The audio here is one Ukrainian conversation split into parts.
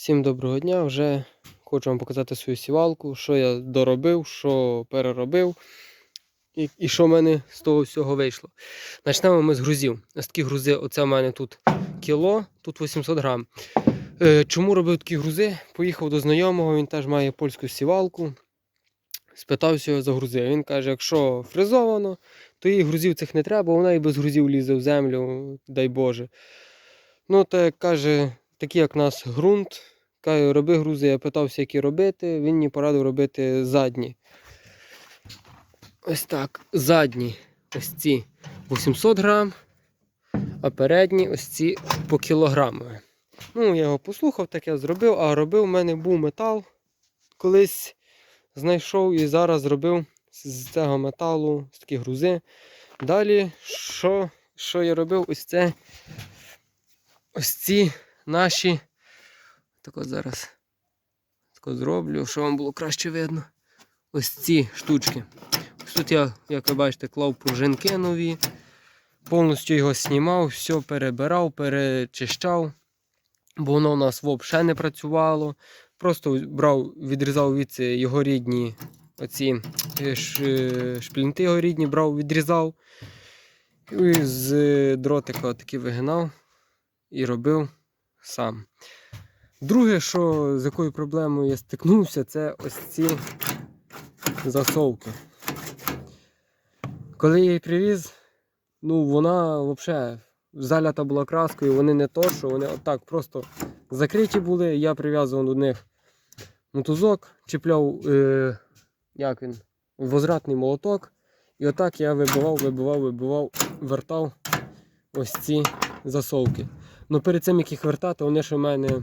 Всім доброго дня. Вже хочу вам показати свою сівалку, що я доробив, що переробив і, і що в мене з того всього вийшло. Почнемо ми з грузів. Ось такі грузи, оце в мене тут кіло, тут 800 грам. Е, чому робив такі грузи? Поїхав до знайомого, він теж має польську сівалку. Спитався його за грузи. Він каже, якщо фрезовано, то їй грузів цих не треба, вона і без грузів лізе в землю, дай Боже. Ну, так каже, такі як у нас ґрунт. Каже, роби грузи, я питався, які робити. Він мені порадив робити задні. Ось так. Задні ось ці 800 грам, а передні ось ці по кілограмові. Ну, я його послухав, так я зробив, а робив у мене був метал. Колись знайшов і зараз зробив з цього металу з такі грузи. Далі, що, що я робив? Ось це ось ці наші. Так от зараз так зроблю, щоб вам було краще видно. Ось ці штучки. Ось тут я, як ви бачите, клав пружинки нові. Повністю його знімав, все перебирав, перечищав, бо воно у нас взагалі не працювало. Просто брав, відрізав від його рідні оці е, е, шплінти його рідні, брав, відрізав. І з дротика таки вигинав і робив сам. Друге, що з якою проблемою я стикнувся, це ось ці засовки. Коли я її привіз, ну вона взагалі залята була краскою, вони не то, що вони отак просто закриті були. Я прив'язував до них мотузок, чіпляв, е, як він, возвратний молоток. І отак я вибивав, вибивав, вибивав, вертав ось ці засовки. Ну перед цим як їх вертати, вони ще в мене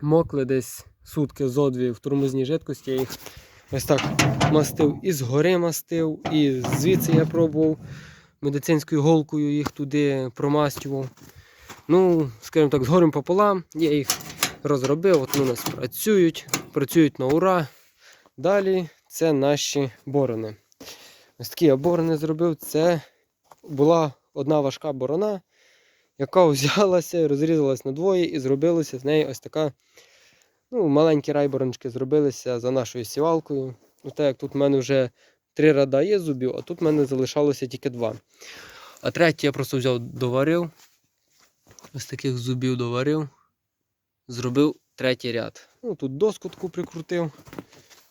мокли десь сутки зо дві в тормозній жидкості. Я їх ось так мастив і згори мастив, і звідси я пробував медицинською голкою їх туди промастював. Ну, скажімо так, з горем пополам я їх розробив, от вони у нас працюють, працюють на ура. Далі це наші борони. Ось такі я борони зробив. Це була одна важка борона, яка взялася, розрізалась на двоє і зробилася з неї ось така. Ну, маленькі райборончики зробилися за нашою сівалкою. Ну, так як тут в мене вже три рада є зубів, а тут в мене залишалося тільки два. А третій я просто взяв, доварив. Ось таких зубів доварив. Зробив третій ряд. Ну, тут доску таку прикрутив,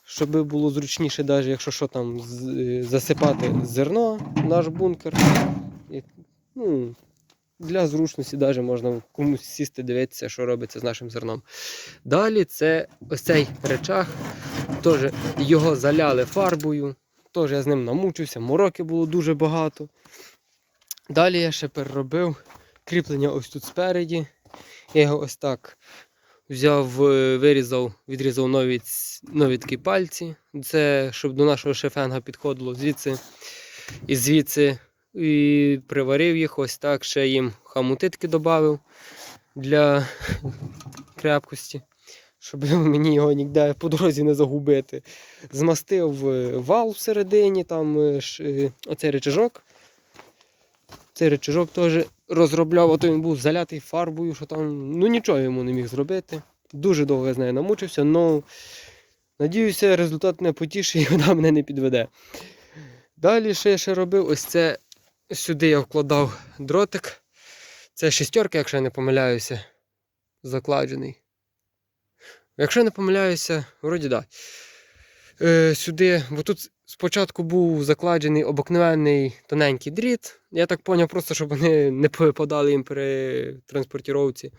щоб було зручніше, навіть якщо що там е, засипати зерно наш бункер. І, ну, для зручності навіть можна комусь сісти, дивитися, що робиться з нашим зерном. Далі це ось цей речах. Теж його заляли фарбою. Теж я з ним намучився, мороки було дуже багато. Далі я ще переробив кріплення ось тут спереді. Я його ось так взяв, е, вирізав, відрізав нові, нові такі пальці. Це щоб до нашого шефенга підходило звідси і звідси. І приварив їх ось так, ще їм хамутитки додав для крепкості, щоб мені його ніде по дорозі не загубити. Змастив е, вал всередині, там е, е, оцей речажок. Цей речажок теж розробляв, а то він був залятий фарбою, що там ну нічого йому не міг зробити. Дуже довго з нею намучився, але надіюся, результат не потішить і вона мене не підведе. Далі що я ще робив, ось це сюди я вкладав дротик. Це шістерка, якщо я не помиляюся, закладений. Якщо не помиляюся, вроді. Да. Е, сюди, бо тут спочатку був закладений обикновенний тоненький дріт. Я так зрозумів, просто щоб вони не повипадали їм при транспортіровці.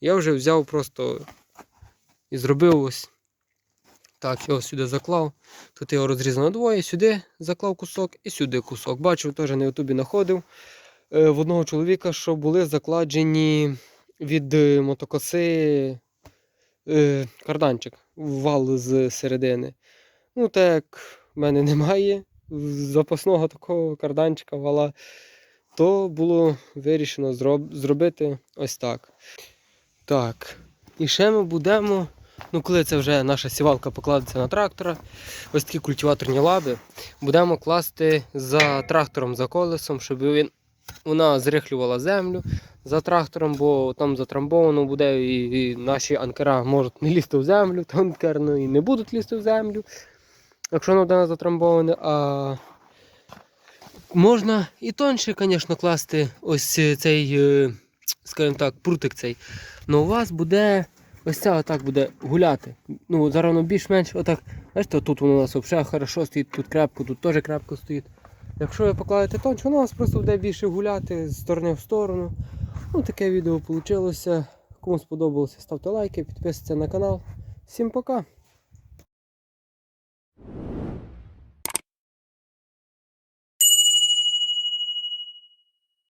Я вже взяв просто і зробив ось. Так, його сюди заклав. Тут його розрізав на двоє, сюди заклав кусок і сюди кусок. Бачив, теж на ютубі знаходив е, в одного чоловіка, що були закладені від е, мотокоси е, карданчик, вал з середини. Ну, так в мене немає запасного такого карданчика вала, то було вирішено зроб- зробити ось так. Так. І ще ми будемо, ну коли це вже наша сівалка покладеться на трактора, ось такі культиваторні лаби, будемо класти за трактором, за колесом, щоб він, вона зрихлювала землю, за трактором, бо там затрамбовано буде, і, і наші анкера можуть не лізти в землю, танкерно і не будуть лізти в землю, якщо воно буде затрамбоване. А можна і тонше, звісно, класти ось цей, е, скажімо так, прутик цей. Но у вас буде ось ця отак буде гуляти. Ну, зараз воно більш-менш отак. Знаєте, тут воно у нас взагалі хорошо стоїть, тут крепко, тут теж крепко стоїть. Якщо ви покладете тонче, воно у вас просто буде більше гуляти з сторони в сторону. Ну, таке відео вийшло. Кому сподобалося, ставте лайки, підписуйтесь на канал. Всім пока!